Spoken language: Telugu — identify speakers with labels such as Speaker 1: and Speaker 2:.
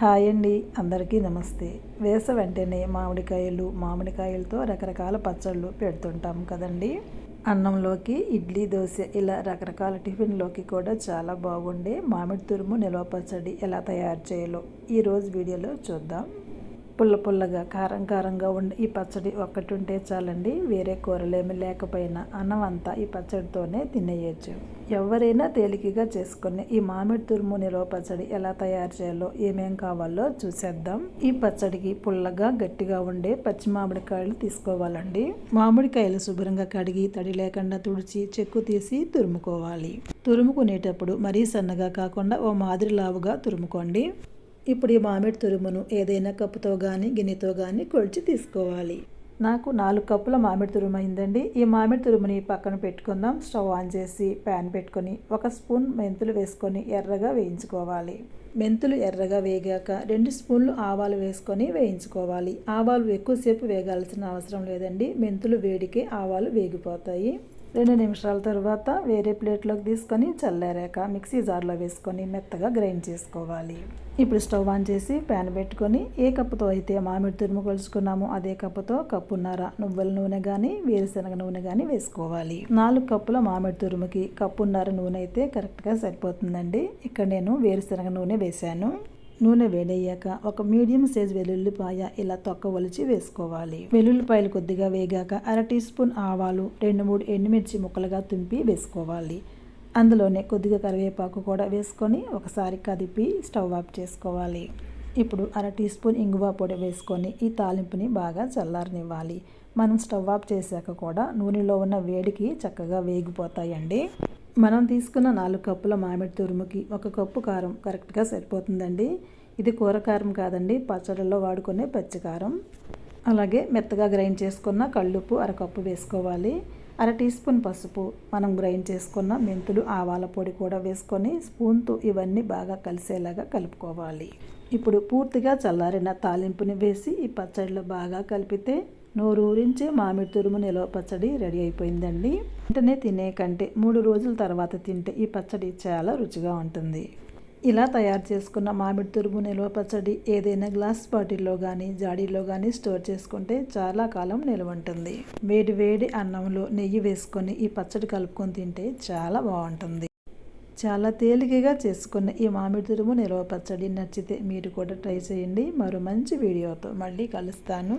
Speaker 1: హాయ్ అండి అందరికీ నమస్తే. వేస వెంటనే మామిడికాయలు మామిడికాయలతో రకరకాల పచ్చళ్ళు పెడుతుంటాం కదండి. అన్నంలోకి ఇడ్లీ దోశ ఇలా రకరకాల టిఫిన్లోకి కూడా చాలా బాగుండే మామిడి తురుము నిల్వ పచ్చడి ఎలా తయారు చేయాలో ఈరోజు వీడియోలో చూద్దాం. పుల్ల పుల్లగా కారం కారంగా ఉండే ఈ పచ్చడి ఒక్కటి ఉంటే చాలండి. వేరే కూరలేమి లేకపోయినా అన్నం అంతా ఈ పచ్చడితోనే తినేయచ్చు. ఎవరైనా తేలికగా చేసుకుని ఈ మామిడి తురుము నిలవ పచ్చడి ఎలా తయారు చేయాలో ఏమేం కావాలో చూసేద్దాం. ఈ పచ్చడికి పుల్లగా గట్టిగా ఉండే పచ్చి మామిడికాయలు తీసుకోవాలండి. మామిడికాయలు శుభ్రంగా కడిగి తడి లేకుండా తుడిచి చెక్కు తీసి తురుముకోవాలి. తురుముకునేటప్పుడు మరీ సన్నగా కాకుండా ఓ మాదిరి లావుగా తురుముకోండి. ఇప్పుడు ఈ మామిడి తురుమును ఏదైనా కప్పుతో కానీ గిన్నెతో కానీ కొలిచి తీసుకోవాలి. నాకు నాలుగు కప్పుల మామిడి తురుము అయిందండి. ఈ మామిడి తురుముని పక్కన పెట్టుకుందాం. స్టవ్ ఆన్ చేసి ప్యాన్ పెట్టుకొని ఒక స్పూన్ మెంతులు వేసుకొని ఎర్రగా వేయించుకోవాలి. మెంతులు ఎర్రగా వేగాక రెండు స్పూన్లు ఆవాలు వేసుకొని వేయించుకోవాలి. ఆవాలు ఎక్కువసేపు వేగాల్సిన అవసరం లేదండి. మెంతులు వేడికే ఆవాలు వేగిపోతాయి. రెండు నిమిషాల తర్వాత వేరే ప్లేట్లోకి తీసుకొని చల్లారాక మిక్సీ జార్లో వేసుకొని మెత్తగా గ్రైండ్ చేసుకోవాలి. ఇప్పుడు స్టవ్ ఆన్ చేసి ప్యాన్ పెట్టుకొని ఏ కప్పుతో అయితే మామిడి తురుము కొలుచుకున్నామో అదే కప్పుతో కప్పున్నర నువ్వుల నూనె కానీ వేరుశనగ నూనె కానీ వేసుకోవాలి. నాలుగు కప్పుల మామిడి తురుముకి కప్పున్నర నూనె అయితే కరెక్ట్గా సరిపోతుందండి. ఇక్కడ నేను వేరుశనగ నూనె వేశాను. నూనె వేడయ్యాక ఒక మీడియం సైజ్ వెల్లుల్లిపాయ ఇలా తొక్క ఒలిచి వేసుకోవాలి. వెల్లుల్లిపాయలు కొద్దిగా వేగాక అర టీ స్పూన్ ఆవాలు రెండు మూడు ఎండుమిర్చి ముక్కలుగా తుంపి వేసుకోవాలి. అందులోనే కొద్దిగా కరివేపాకు కూడా వేసుకొని ఒకసారి కదిపి స్టవ్ ఆఫ్ చేసుకోవాలి. ఇప్పుడు అర టీ స్పూన్ ఇంగువ పొడి వేసుకొని ఈ తాలింపుని బాగా చల్లారనివ్వాలి. మనం స్టవ్ ఆఫ్ చేశాక కూడా నూనెలో ఉన్న వేడికి చక్కగా వేగిపోతాయండి. మనం తీసుకున్న నాలుగు కప్పుల మామిడి తురుముకి ఒక కప్పు కారం కరెక్ట్గా సరిపోతుందండి. ఇది కూర కారం కాదండి పచ్చడిలో వాడుకునే పచ్చికారం అలాగే మెత్తగా గ్రైండ్ చేసుకున్న కళ్ళుప్పు అరకప్పు వేసుకోవాలి. అర టీ స్పూన్ పసుపు మనం గ్రైండ్ చేసుకున్న మెంతులు ఆవాల పొడి కూడా వేసుకొని స్పూన్తో ఇవన్నీ బాగా కలిసేలాగా కలుపుకోవాలి. ఇప్పుడు పూర్తిగా చల్లారిన తాలింపుని వేసి ఈ పచ్చడిలో బాగా కలిపితే నోరూరించే మామిడి తురుము నిలవ పచ్చడి రెడీ అయిపోయిందండి. వెంటనే తినే కంటే మూడు రోజుల తర్వాత తింటే ఈ పచ్చడి చాలా రుచిగా ఉంటుంది. ఇలా తయారు చేసుకున్న మామిడి తురుము నిల్వ పచ్చడి ఏదైనా గ్లాస్ బాటిల్లో కానీ జాడీలో కానీ స్టోర్ చేసుకుంటే చాలా కాలం నిల్వ ఉంటుంది. వేడి వేడి అన్నంలో నెయ్యి వేసుకొని ఈ పచ్చడి కలుపుకొని తింటే చాలా బాగుంటుంది. చాలా తేలికగా చేసుకున్న ఈ మామిడి తురుము నిల్వ పచ్చడి నచ్చితే మీరు కూడా ట్రై చేయండి. మరో మంచి వీడియోతో మళ్ళీ కలుస్తాను.